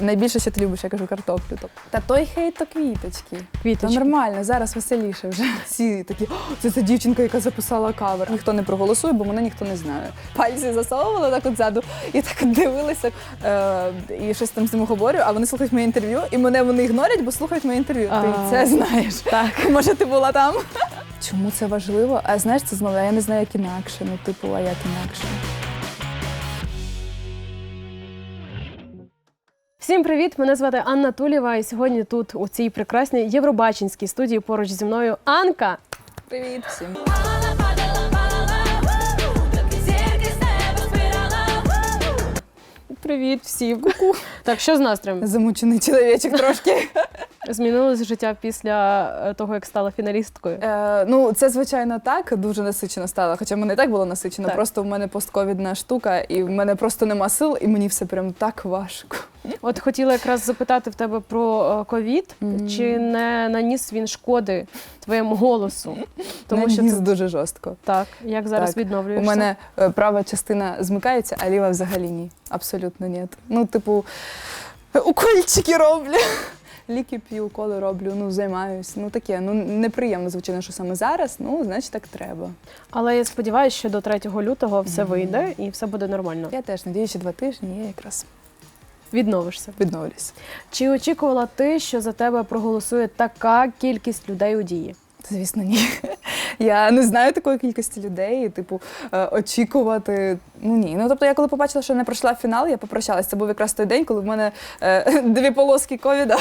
найбільше, що ти любиш, я кажу картоплю. Тобто. Та той хейт, то квіточки. Та нормально, зараз веселіше вже. Всі такі, «О, це ця дівчинка, яка записала кавер. Ніхто не проголосує, бо мене ніхто не знає. Пальці засовували так от ззаду і так от дивилися, е, і щось там з ними говорю, а вони слухають моє інтерв'ю, і мене вони ігнорять, бо слухають моє інтерв'ю. Ти А. це знаєш. Так. Може, ти була там? Чому це важливо? А знаєш, це знову, я не знаю, як інакше. Ну, типу, а як інакше. Всім привіт! Мене звати Анна Тулєва, і сьогодні тут, у цій прекрасній Євробачинській студії, поруч зі мною Анка. Привіт всім. Привіт всім. Ку-ку. Так, що з настроєм? Замучений чоловічок трошки. Змінилось життя після е, того, як стала фіналісткою. Е, ну, це звичайно так, дуже насичено стало. Хоча мене і так було насичено. Так. Просто в мене постковідна штука, і в мене просто нема сил, і мені все прям так важко. От хотіла якраз запитати в тебе про е, ковід, Мгм. чи не наніс він шкоди твоєму голосу? Тому що це дуже жорстко. так, як зараз Так. У мене е, права частина змикається, а ліва взагалі ні. Абсолютно ні. Ну, типу, укольчики роблю. Ліки п'ю, уколи роблю, ну займаюсь. Ну таке, ну неприємно, звичайно, що саме зараз. Ну, значить, так треба. Але я сподіваюся, що до 3 лютого все вийде і все буде нормально. Я теж надію, що два тижні є якраз Відновишся. відновлюсь. Чи очікувала ти, що за тебе проголосує така кількість людей у дії? Звісно, ні. Я не знаю такої кількості людей, і, типу, е, очікувати. Ну ні. Ну тобто, я коли побачила, що не пройшла фінал, я попрощалась. Це був якраз той день, коли в мене е, дві полоски ковіда.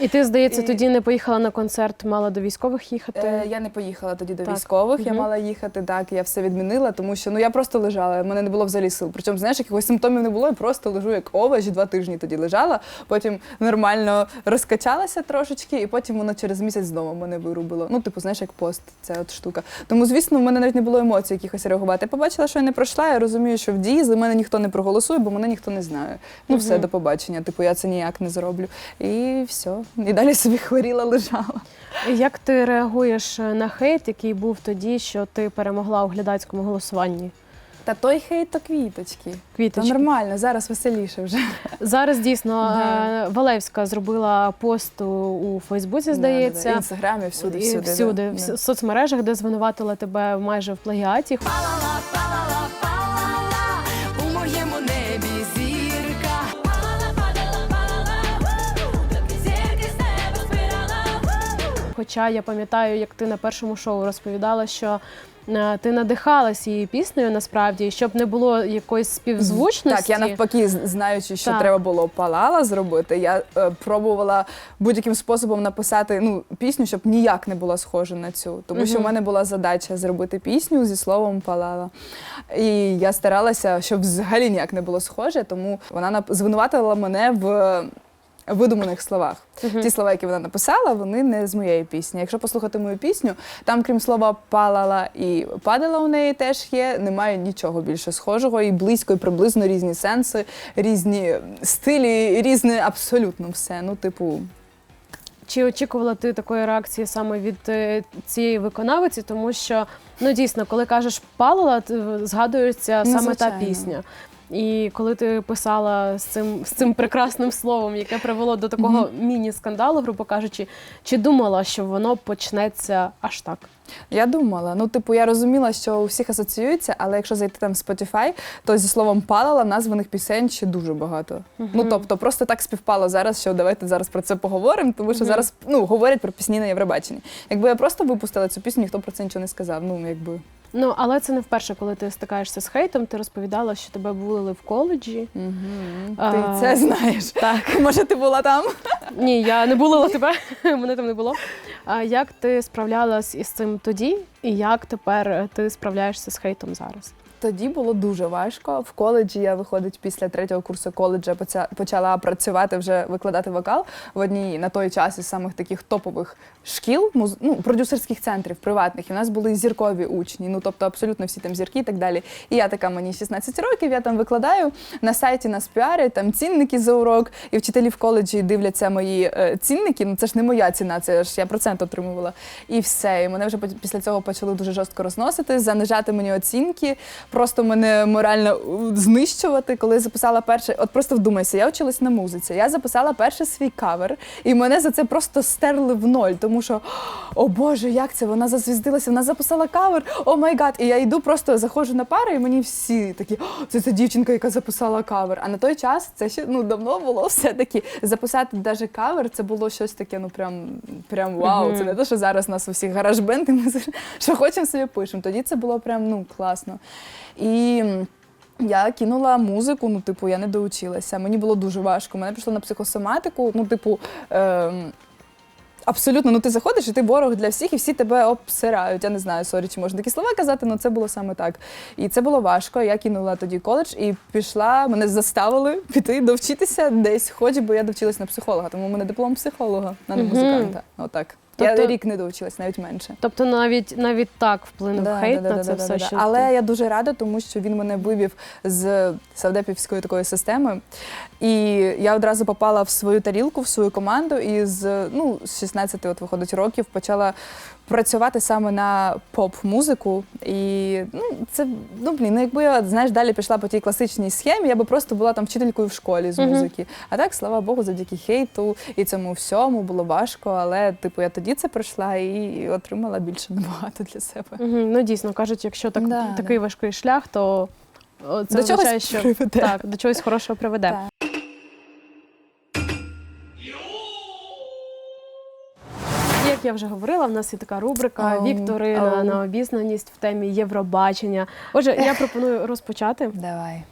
І ти, здається, І- тоді не поїхала на концерт, мала до військових їхати. Е, я не поїхала тоді до Так. військових. Я мала їхати. Так, я все відмінила, тому що ну я просто лежала. в мене не було взагалі сил. Причому, знаєш, якихось симптомів не було. Я просто лежу як овоч, два тижні тоді лежала. Потім нормально розкачалася трошечки, і потім воно через місяць знову мене вирубило. Ну, типу, знаєш, як пост, ця от штука. Тому, звісно, в мене навіть не було емоцій якихось реагувати. Я побачила, що я не пройшла. Я розумію, що в дії за мене ніхто не проголосує, бо мене ніхто не знає. Ну, все до побачення. Типу, я це ніяк не зроблю. І все. І далі собі хворіла, лежала. Як ти реагуєш на хейт, який був тоді, що ти перемогла у глядацькому голосуванні? Та той хейт, то квіточки. Та Квіточки. нормально, зараз веселіше вже. Зараз дійсно е, Валевська зробила пост у- у Фейсбуці, В здається. інстаграмі, всюди, І всюди. всюди, да. в с- соцмережах, де звинуватила тебе майже в плагіаті. Палала, палала, палала, у моєму небі зірка. Палала, падала, палала, доки зірки з неба збирала. Хоча я пам'ятаю, як ти на першому шоу розповідала, що ти надихалась її піснею насправді, щоб не було якоїсь співзвучності. Так, я навпаки, знаючи, що Так. треба було палала зробити, я е, пробувала будь-яким способом написати ну, пісню, щоб ніяк не була схожа на цю. Тому що в мене була задача зробити пісню зі словом палала. І я старалася, щоб взагалі ніяк не було схоже, тому вона звинуватила мене в. Видуманих словах. Мгм. Ті слова, які вона написала, вони не з моєї пісні. Якщо послухати мою пісню, там, крім слова палала і падала у неї теж є, немає нічого більше схожого, і близько, і приблизно різні сенси, різні стилі, різне абсолютно все. Ну, типу, Чи очікувала ти такої реакції саме від е, цієї виконавиці? Тому що ну дійсно, коли кажеш палала, згадується Ну, саме та пісня. І коли ти писала з цим з цим прекрасним словом, яке привело до такого міні-скандалу, грубо кажучи, чи думала, що воно почнеться аж так? я думала, ну, типу, я розуміла, що у всіх асоціюється, але якщо зайти там в Spotify, то зі словом палала названих пісень ще дуже багато. Ну, тобто, просто так співпало зараз, що давайте зараз про це поговоримо, тому що Мгм. зараз ну, говорять про пісні на Євробаченні. Якби я просто випустила цю пісню, ніхто про це нічого не сказав. Ну, якби. Ну але це не вперше, коли ти стикаєшся з хейтом. Ти розповідала, що тебе булили в коледжі. Угу. А, Ти це знаєш. Так, Може, ти була там? ні, я не булила тебе, мене там не було. А як ти справлялась із цим тоді, і як тепер ти справляєшся з хейтом зараз? Тоді було дуже важко. В коледжі я виходить після третього курсу коледжа почала працювати вже викладати вокал в одній на той час із самих таких топових шкіл, ну, продюсерських центрів приватних. І в нас були зіркові учні, ну тобто абсолютно всі там зірки і так далі. І я така, мені 16 років, я там викладаю на сайті нас піарять, там цінники за урок, і вчителі в коледжі дивляться мої е, цінники. Ну це ж не моя ціна, це ж я процент отримувала. І все. І мене вже після цього почали дуже жорстко розносити, занижати мені оцінки. Просто мене морально знищувати, коли записала перше. От просто вдумайся, я вчилась на музиці. Я записала перший свій кавер, і мене за це просто стерли в ноль, тому що о Боже, як це? Вона зазвіздилася, вона записала кавер, о май гад. І я йду, просто заходжу на пари, і мені всі такі, «О, це ця дівчинка, яка записала кавер. А на той час це ще ну давно було все-таки записати навіть кавер, це було щось таке, ну прям прям вау. Це не те, що зараз у нас у всіх гараж бенд, і ми що хочемо собі пишемо. Тоді це було прям ну класно. І я кинула музику, ну, типу, я не доучилася. Мені було дуже важко. Мене пішло на психосоматику, ну, типу. Ем, Абсолютно, ну ти заходиш, і ти ворог для всіх, і всі тебе обсирають. Я не знаю, сорі, чи можна такі слова казати, але це було саме так. І це було важко. Я кинула тоді коледж і пішла, мене заставили піти довчитися десь, хоч би я довчилась на психолога, тому у мене диплом психолога, а не музиканта. Отак. Я Тобто- рік не довчилась, навіть менше. Тобто навіть навіть так вплинув Да, хейт да, на да, це да, все, да, да. що Але я дуже рада, тому що він мене вивів з савдепівської такої системи. І я одразу попала в свою тарілку, в свою команду, і з ну, з 16 от виходить років почала працювати саме на поп-музику. І ну, це ну блін, ну якби я знаєш, далі пішла по тій класичній схемі, я би просто була там вчителькою в школі з музики. А так, слава Богу, завдяки хейту і цьому всьому було важко. Але типу я тоді це пройшла і отримала більше набагато для себе. Мгм, Ну дійсно кажуть, якщо так, Да, такий важкий шлях, то це До означає, чогось що приведе. так, до чогось хорошого приведе. Так. Як я вже говорила, в нас є така рубрика Оу, Вікторина оу. на обізнаність в темі Євробачення. Отже, я пропоную розпочати. Давай.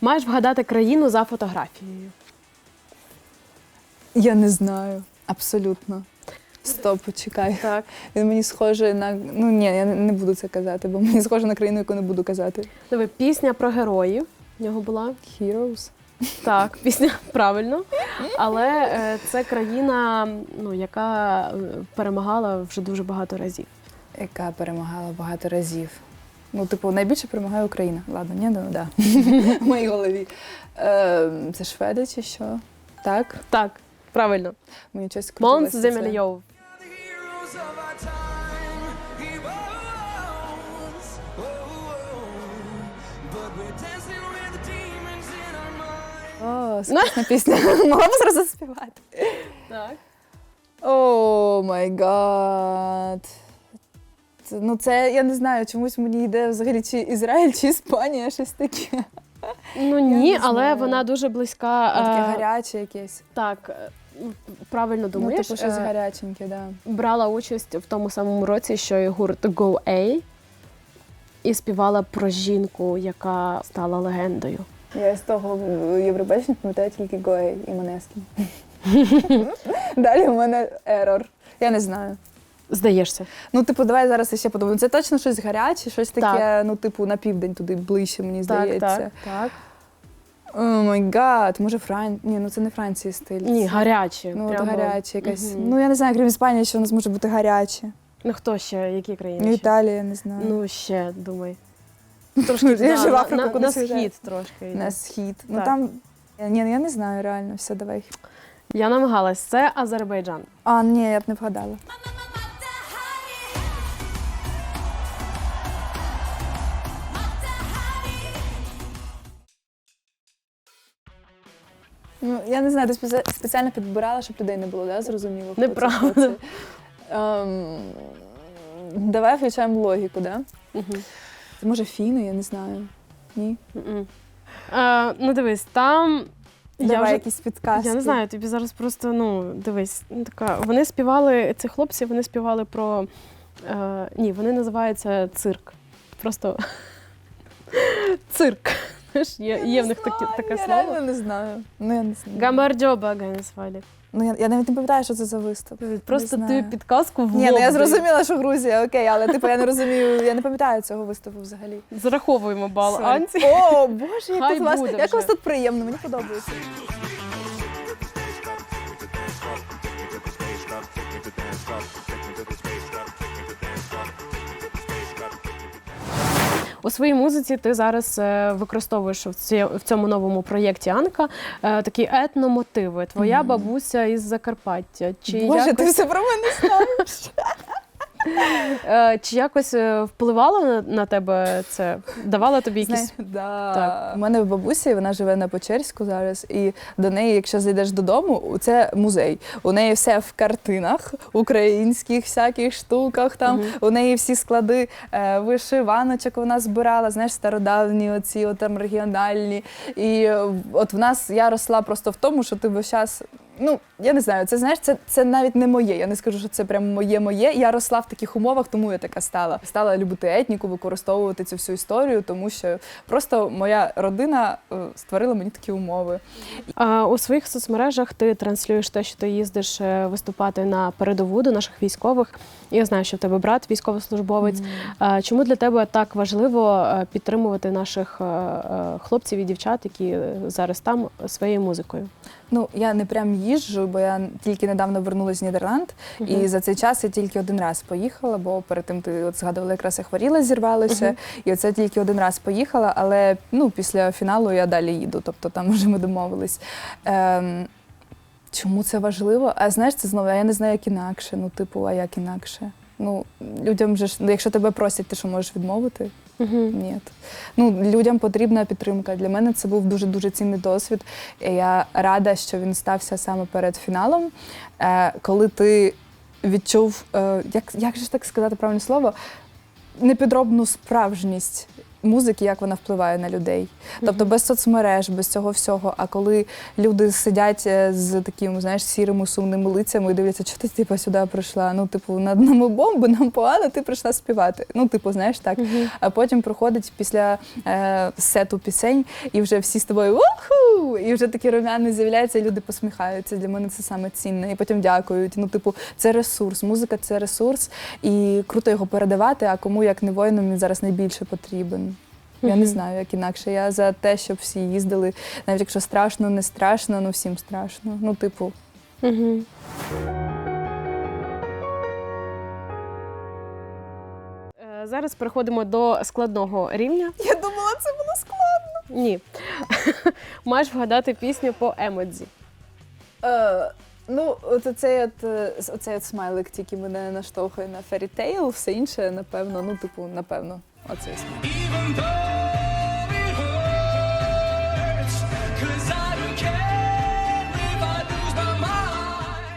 Маєш вгадати країну за фотографією. Я не знаю. Абсолютно. Стоп, почекай. Так. Він мені схожий на. Ну ні, я не- не буду це казати, бо мені схоже на країну, яку не буду казати. Диви, пісня про героїв. В нього була. Heroes. Так, пісня правильно. Але е, це країна, ну, яка е, перемагала вже дуже багато разів. Яка перемагала багато разів. Ну, типу, найбільше перемагає Україна. Ладно, ні, ну да. В моїй голові. Е, це шведи чи що? Так? Так, правильно. Мені щось Монс. Земельйов. О, сучасна пісня. Могла б зразу співати. Так. О май гад. Ну, це я не знаю, чомусь мені йде взагалі чи Ізраїль, чи Іспанія, щось таке. Ну ні, але вона дуже близька. Таке е, гаряче якесь. Так, правильно думаєш. ну, типу, щось е, гаряченьке, да. брала участь в тому самому році, що і гурт Go A, і співала про жінку, яка стала легендою. Я з того Євробачення пам'ятаю тільки Гоей і Монескін. Далі у мене ерор. Я не знаю. Здаєшся. Ну, типу, давай зараз ще подумаємо. Це точно щось гаряче, щось таке, Так. ну, типу, на південь туди ближче, мені Так, здається. так, так. О май гад, може Фран... Ні, ну це не Франції стиль. Ні, Це- гарячі. Ну, от прямо. гаряче якесь. Мгм. Ну, я не знаю, крім Іспанії, що у нас може бути гаряче. Ну хто ще? Які країни? Ну? Італія, я не знаю. Ну, ще думай. трошки я Да, в на- Африку на, на схід трошки. На схід. Ну там. Ні, ну, я не знаю реально. Все, давай. Я намагалась. Це Азербайджан. А, ні, я б не вгадала. Ну, я не знаю, ти спеці- спеціально підбирала, щоб людей не було, да? зрозуміло. хто це, Неправда. це. Ем, давай включаємо логіку, да? Угу. Це може фіни, я не знаю. Ні. Е, ну дивись, там. я Давай вже якісь підказки. Я не знаю, тобі зараз просто ну дивись, ну, така. Вони співали ці хлопці, вони співали про е, ні, вони називаються цирк. Просто цирк. Знаєш, є, є в них такі, Знаю, таке я слово. реально не знаю. Ну, я не знаю. Гамбардьоба Ганесвалі. Ну, я, я навіть не пам'ятаю, що це за виступ. Просто ти знаю. підказку в Ні, ну я зрозуміла, що Грузія, окей, але типу я не розумію, я не пам'ятаю цього виступу взагалі. Зараховуємо бал Сорі. Анці. О, Боже, як, Хай тут вас, буде як вже. вас тут приємно, мені подобається. У своїй музиці ти зараз е, використовуєш в цьому новому проєкті Анка е, такі етномотиви. Твоя бабуся із Закарпаття. Чи Боже, ти все про мене знаєш. Е, чи якось е, впливало на, на тебе це? Давала тобі якісь. Да. Так. У мене бабуся, вона живе на Печерську зараз, і до неї, якщо зайдеш додому, це музей. У неї все в картинах, українських всяких штуках. Там у неї всі склади е, вишиваночок вона збирала, знаєш, стародавні, оці от там регіональні. І е, от в нас я росла просто в тому, що ти весь час. Ну, я не знаю, це знаєш, це, це навіть не моє. Я не скажу, що це прям моє моє. Я росла в таких умовах, тому я така стала. Стала любити етніку, використовувати цю всю історію, тому що просто моя родина е, створила мені такі умови. А, у своїх соцмережах ти транслюєш те, що ти їздиш е, виступати на передову до наших військових. Я знаю, що в тебе брат військовослужбовець. А, Чому для тебе так важливо е, підтримувати наших е, хлопців і дівчат, які зараз там своєю музикою? Ну, я не прям їжджу, бо я тільки недавно вернулася з Нідерланд, і за цей час я тільки один раз поїхала, бо перед тим ти от згадувала, якраз я хворіла, зірвалася, Мгм. і оце тільки один раз поїхала, але ну, після фіналу я далі їду, тобто там вже ми домовились. Ем, чому це важливо? А знаєш, це знову, а я не знаю, як інакше. Ну, типу, а як інакше? Ну, людям же ж, ну, якщо тебе просять, ти що можеш відмовити? Угу. Ні. Ну, людям потрібна підтримка. Для мене це був дуже дуже цінний досвід. І я рада, що він стався саме перед фіналом, е, коли ти відчув, е, як, як же ж так сказати правильне слово, непідробну справжність. Музики, як вона впливає на людей, тобто без соцмереж, без цього всього. А коли люди сидять е, з такими, знаєш, сірими сумними лицями і дивляться, що ти типу, сюди прийшла. Ну, типу, над нами бомби, нам погано, ти прийшла співати. Ну, типу, знаєш так. А потім проходить після е, сету пісень, і вже всі з тобою уху! І вже такі румяни з'являються, і люди посміхаються. Для мене це саме цінне. І потім дякують. Ну, типу, це ресурс. Музика це ресурс, і круто його передавати. А кому як не воїнам він зараз найбільше потрібен. Я не знаю, як інакше. Я за те, щоб всі їздили, навіть якщо страшно, не страшно, ну всім страшно. Ну, типу, Угу. Е, Зараз переходимо до складного рівня. я думала, це було складно. Ні. Маєш вгадати пісню по емодзі. Е, ну, от оцей от, оцей от смайлик тільки мене наштовхує на Fairy Tail, все інше, напевно, ну, типу, напевно, оцей смайлик.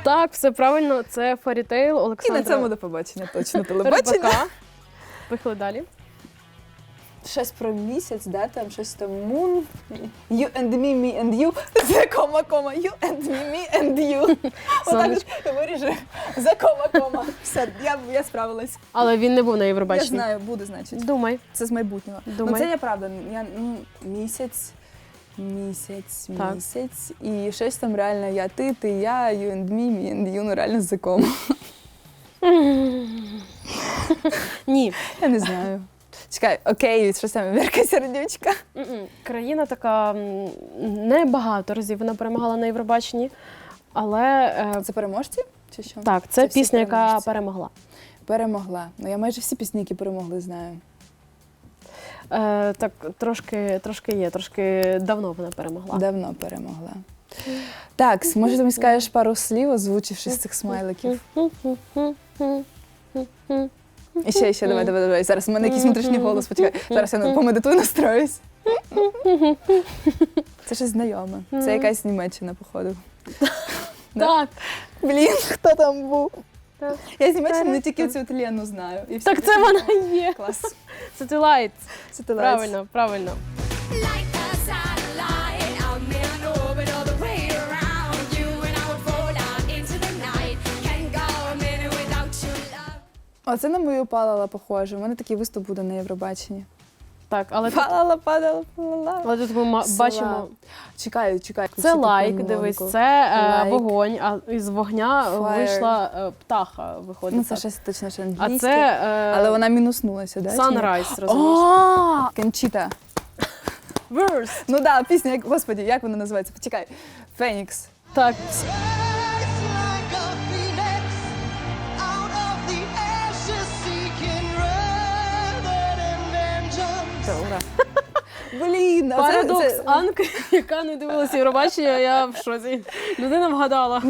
Так, все правильно, це Фарітейл І на Олександра цьому до побачення, точно телебачення. Рибака. Поїхали далі. Щось про місяць, да, там щось там moon, you and me, me and you, це кома, кома, you and me, me and you. Отак от виріжи, за кома, кома. Все, я, я справилась. Але він не був на Я Євробаченні. знаю, буде, значить. Думай. Це з майбутнього. Думай. Ну це я правда. Я ну, місяць, місяць, Так. місяць. І щось там реально я, ти, ти, я, you and me, me and you, ну реально з якому. Ні. Я не знаю. Чекай, окей, щось там Вірка Сердючка. Країна така м, не багато разів вона перемагала на Євробаченні. Але е, Це переможці? Чи що? так, це, Це всі пісня, яка переможці. перемогла. Перемогла. Ну я майже всі пісні, які перемогли, знаю. Е, так, трошки, трошки є, трошки давно вона перемогла. Давно перемогла. Так, може ти мені скажеш пару слів, озвучивши з цих смайликів. І ще, ще, давай, давай, давай. Зараз у мене якийсь внутрішній голос, почекай. Зараз я ну, помедитую, настроюсь. Це щось знайоме. Це якась Німеччина, походу. Так, Блін, хто там був? Я з Німеччини не тільки цю Лену знаю. І так це вона є. Клас. Сателайт. Правильно, правильно. Оце на мою палала похоже. У мене такий виступ буде на Євробаченні. Так, але тут, Палала, падала, палала. але тут ми ма- бачимо. Чекаю, чекаю. Це лайк, дивись, це е, Лайк. вогонь, а із вогня Fire. вийшла е, птаха. Виходить. Ну, це так. щось точно що а англійське. це е, Але вона мінуснулася, да? чи ні? Sunrise, розумієш? О, Кончіта. Verse. Ну да, пісня, як, господі, як вона називається? Почекай. Фенікс. Так, Блін, а це- Парадокс це- Анки, яка не дивилася Євробачення, я в шоці. Людина вгадала.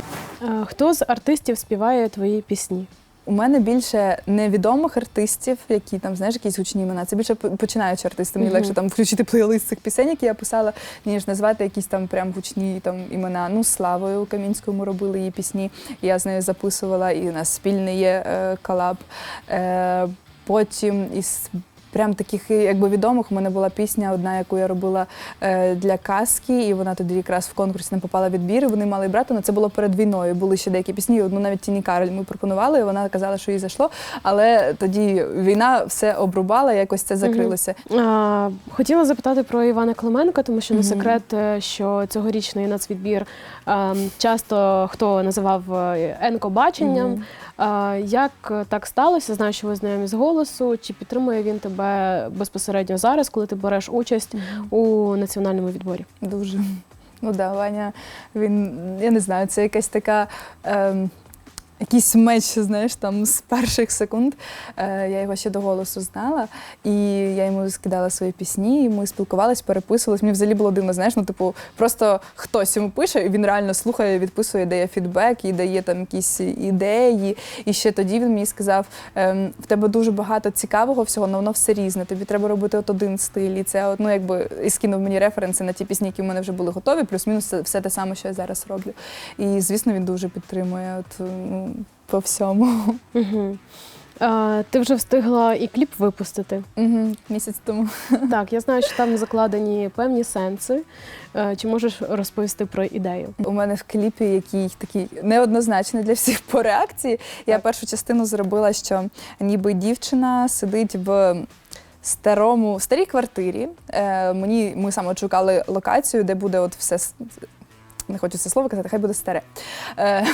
Е, Хто з артистів співає твої пісні? У мене більше невідомих артистів, які там знаєш якісь гучні імена. Це більше п- починаючі артисти. Мені Мгм. легше там включити плейлист цих пісень, які я писала, ніж назвати якісь там прям гучні там імена. Ну, з Славою Камінською ми робили її пісні. Я з нею записувала, і у нас спільний є е, колаб. Е, потім із прям таких якби відомих у мене була пісня, одна, яку я робила е, для казки, і вона тоді якраз в конкурсі не попала в відбір. і Вони мали брати, але це було перед війною. Були ще деякі пісні. Одну навіть Тіні Кароль ми пропонували. і Вона казала, що їй зайшло. Але тоді війна все обрубала, якось це закрилося. А, Хотіла запитати про Івана Клименка, тому що не секрет, е, що цьогорічний нацвідбір е, часто хто називав е, енкобаченням. Як е, так сталося? Знаю, що ви знайомі з голосу. Чи підтримує він тебе безпосередньо зараз, коли ти береш участь у національному відборі? Дуже. Ну да, Ваня, він, я не знаю, це якась така. Ем, Якийсь меч, знаєш, там з перших секунд. Е, я його ще до голосу знала, і я йому скидала свої пісні, і ми спілкувалися, переписувалися. Мені взагалі було дивно, знаєш, ну, типу, просто хтось йому пише, і він реально слухає, відписує, дає фідбек і дає там якісь ідеї. І ще тоді він мені сказав: ем, в тебе дуже багато цікавого всього, але воно все різне. Тобі треба робити от один стиль. І це ну, якби і скинув мені референси на ті пісні, які в мене вже були готові, плюс-мінус все те саме, що я зараз роблю. І звісно, він дуже підтримує от, ну, по всьому. Угу. А, ти вже встигла і кліп випустити. Угу, місяць тому. Так, я знаю, що там закладені певні сенси. Е, Чи можеш розповісти про ідею? У мене в кліпі, який такий неоднозначний для всіх по реакції. Я першу частину зробила, що ніби дівчина сидить в. Старому старій квартирі. Е, мені ми саме шукали локацію, де буде от все не хочу це слово казати, хай буде старе. Е,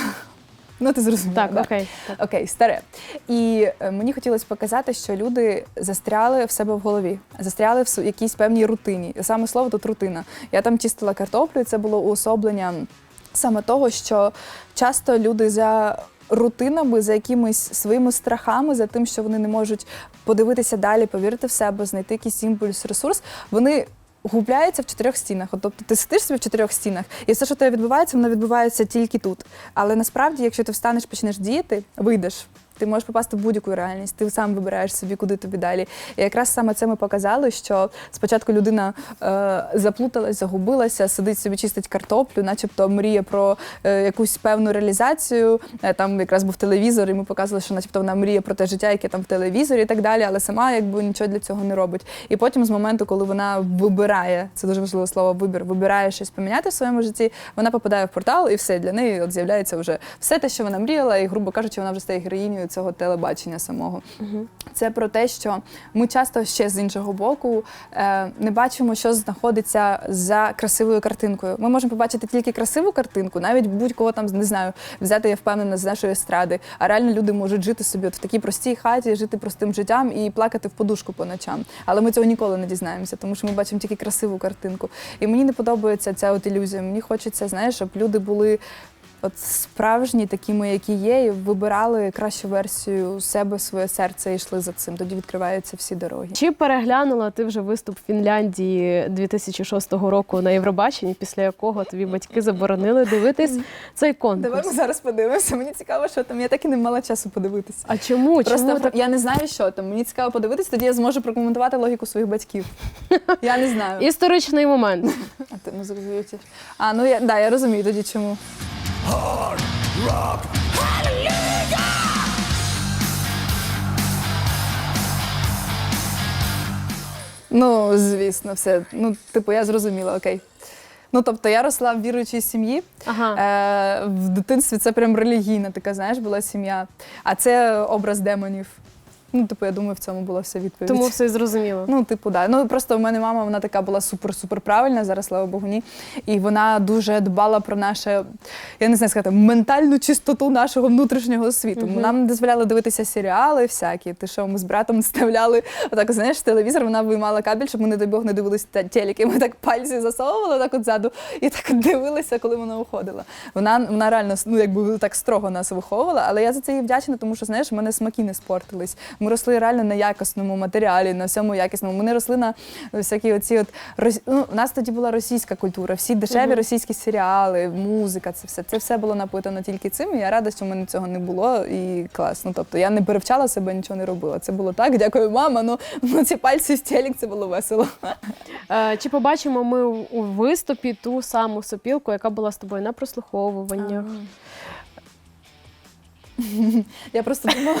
ну ти зрозуміла. Так, да? окей. Так. Окей, старе. І е, мені хотілося показати, що люди застряли в себе в голові, застряли в якійсь певній рутині. Саме слово тут рутина. Я там чистила картоплю, і це було уособлення саме того, що часто люди за. Рутинами за якимись своїми страхами, за тим, що вони не можуть подивитися далі, повірити в себе, знайти якийсь імпульс, ресурс, вони губляються в чотирьох стінах. От, тобто ти сидиш собі в чотирьох стінах, і все, що тебе відбувається, воно відбувається тільки тут. Але насправді, якщо ти встанеш, почнеш діяти, вийдеш. Ти можеш попасти в будь-яку реальність, ти сам вибираєш собі, куди тобі далі. І якраз саме це ми показали, що спочатку людина е, заплуталась, загубилася, сидить собі, чистить картоплю, начебто мріє про е, якусь певну реалізацію. Е, там якраз був телевізор, і ми показували, що начебто вона мріє про те життя, яке там в телевізорі і так далі, але сама якби нічого для цього не робить. І потім, з моменту, коли вона вибирає, це дуже важливе слово, вибір, вибирає щось поміняти в своєму житті, вона попадає в портал, і все для неї от з'являється вже все те, що вона мріяла, і, грубо кажучи, вона вже стає героїнею цього телебачення самого. Це про те, що ми часто ще з іншого боку е, не бачимо, що знаходиться за красивою картинкою. Ми можемо побачити тільки красиву картинку, навіть будь-кого там не знаю, взяти я впевнена з нашої естради. А реально люди можуть жити собі от в такій простій хаті, жити простим життям і плакати в подушку по ночам. Але ми цього ніколи не дізнаємося, тому що ми бачимо тільки красиву картинку. І мені не подобається ця от ілюзія. Мені хочеться, знаєш, щоб люди були. От справжні, такими, які є, і вибирали кращу версію себе, своє серце і йшли за цим. Тоді відкриваються всі дороги. Чи переглянула ти вже виступ Фінляндії 2006 року на Євробаченні, після якого тобі батьки заборонили дивитись цей Давай ми зараз подивимося. Мені цікаво, що там. Я так і не мала часу подивитися. А чому? Просто чому так? я не знаю, що там. Мені цікаво подивитися, тоді я зможу прокоментувати логіку своїх батьків. Я не знаю. Історичний момент. А ти музику включиш? А, ну я да, я розумію тоді чому. Ну, звісно, все. Ну, типу, я зрозуміла, окей. Ну, тобто, я росла в віруючій сім'ї. Ага. Е, в дитинстві це прям релігійна така, знаєш, була сім'я. А це образ демонів. Ну, типу, я думаю, в цьому була вся відповідь. Тому все зрозуміло. Ну, типу, да. Ну просто в мене мама вона така була супер-супер правильна, зараз слава Богу, ні. І вона дуже дбала про наше, я не знаю сказати, ментальну чистоту нашого внутрішнього світу. Мгм. Нам не дозволяли дивитися серіали всякі. Ти що ми з братом ставляли отак, знаєш, телевізор, вона виймала кабель, щоб ми, не дай Бог, не дивилися телеки. Ми так пальці засовували так от ззаду і так дивилися, коли вона уходила. Вона, вона реально ну, якби так строго нас виховувала, але я за це їй вдячна, тому що знаєш, в мене смаки не спортились. Ми росли реально на якісному матеріалі, на всьому якісному. Ми не росли на всякі оці от ну, у нас тоді була російська культура, всі дешеві російські серіали, музика, це все. Це все було напитано тільки цим. І я рада, що в мене цього не було. І класно. Тобто я не перевчала себе, нічого не робила. Це було так. Дякую, мама. Ну, ну ці пальці в телек, це було весело. Е, Чи побачимо ми у виступі ту саму сопілку, яка була з тобою на прослуховуваннях? Я просто думала,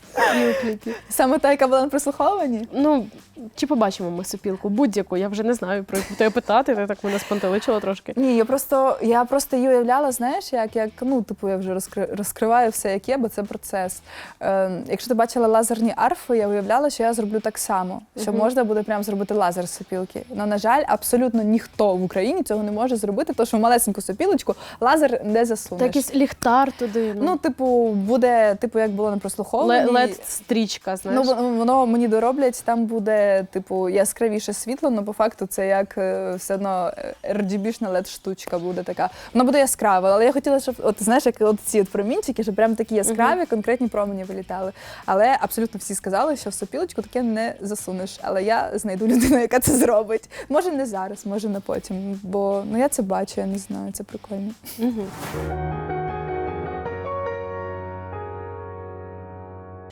І у кліпі? саме та, яка була на прослуховуванні. Ну, чи побачимо ми сопілку? Будь-яку, я вже не знаю про яку тебе питати, ти так мене спонтеличила трошки. Ні, я просто я просто її уявляла, знаєш, як, як ну, типу, я вже розкри, розкриваю все, як є, бо це процес. Е, якщо ти бачила лазерні арфи, я уявляла, що я зроблю так само, що можна буде прям зробити лазер з сопілки. Ну, на жаль, абсолютно ніхто в Україні цього не може зробити, тому що в малесеньку сопілочку лазер не засунеш. Та якийсь ліхтар туди. Ну, типу, буде, типу, як було на прослуховуванні. Лед стрічка, знаєш. Ну, воно, воно мені дороблять, там буде, типу, яскравіше світло, але по факту це як е, все одно RGB-шна led штучка буде така. Вона буде яскрава, але я хотіла, щоб, от знаєш, як от ці от промінчики, щоб прям такі яскраві, конкретні промені вилітали. Але абсолютно всі сказали, що в сопілочку таке не засунеш. Але я знайду людину, яка це зробить. Може, не зараз, може не потім. Бо ну я це бачу, я не знаю, це прикольно. Угу.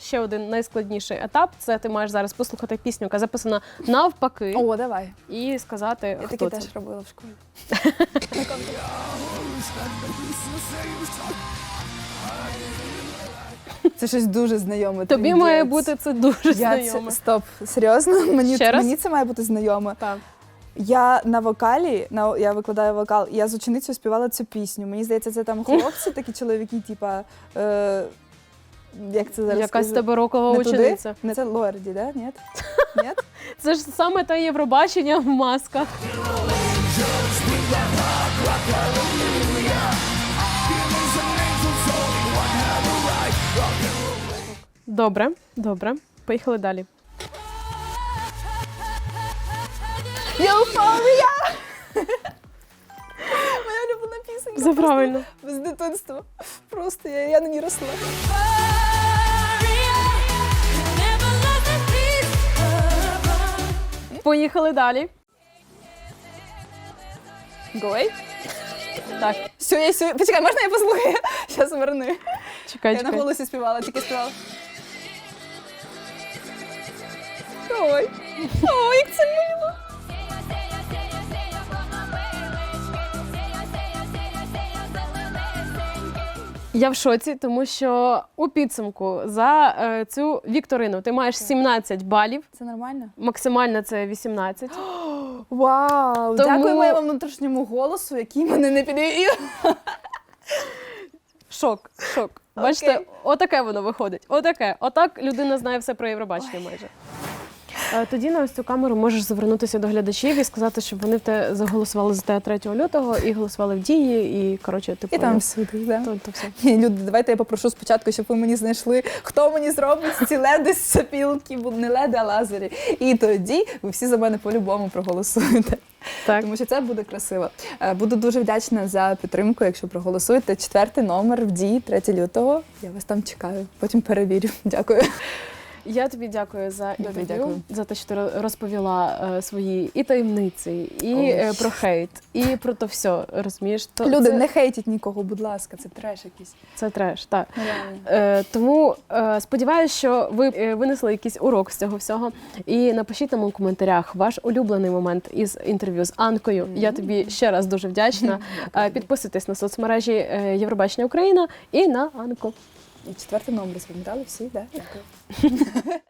Ще один найскладніший етап це ти маєш зараз послухати пісню, яка записана навпаки, О, давай. і сказати, Я хто таке це. теж робила в школі. Це щось дуже знайоме. Тобі трындець. має бути це дуже Я знайоме. це, стоп, серйозно? Мені, Ще раз? мені це має бути знайоме. Так. Я на вокалі, на я викладаю вокал, і я з ученицею співала цю пісню. Мені здається, це там хлопці, такі чоловіки, типа. Е, як це зараз? Якась скажу? тебе рокова Не туди? учениця. Не це Лорді, да? Ні? Ні? Це ж саме те Євробачення в масках. Добре, добре. Поїхали далі. Єуфорія! Моя улюблена пісенька. Все правильно. З дитинства. Просто я, я на ній росла. Поїхали далі. Гой. Так, Все, я сьогодні. Почекай, можна я послухаю? Зараз верни. чекай, Я на чекай. голосі співала, тільки співала. Ой. Ой, як це мило. Я в шоці, тому що у підсумку за е, цю вікторину ти маєш 17 балів. Це нормально? Максимально це 18. Вау! Тому- Дякую моєму внутрішньому голосу, який мене не підвів. Шок, шок. Бачите, отаке воно виходить. Отаке. Отак людина знає все про Євробачення майже. Е, Тоді на ось цю камеру можеш звернутися до глядачів і сказати, щоб вони те заголосували за те 3 лютого і голосували в дії, і коротше, типу, І там всюди, да. то, то все. Ні, люди, давайте я попрошу спочатку, щоб ви мені знайшли, хто мені зробить ці леди з сопілки, бо не леди, а лазері. І тоді ви всі за мене по-любому проголосуєте. Так. Тому що це буде красиво. Е, Буду дуже вдячна за підтримку, якщо проголосуєте. Четвертий номер в дії 3 лютого. Я вас там чекаю. Потім перевірю. Дякую. Я тобі дякую за інтерв'ю, дякую. за те, що ти ро- розповіла е, свої і таємниці, і е, про хейт, і про то все. Розумієш? То Люди, це, не хейтіть нікого, будь ласка, це треш якийсь. це треш. Так. Е, тому е, сподіваюся, що ви е, винесли якийсь урок з цього всього. І напишіть нам у коментарях ваш улюблений момент із інтерв'ю з Анкою. Я тобі ще раз дуже вдячна. Е, Підписуйтесь на соцмережі е, Євробачення Україна і на Анку. І четвертий номер запам'ятали всі, да? Дякую.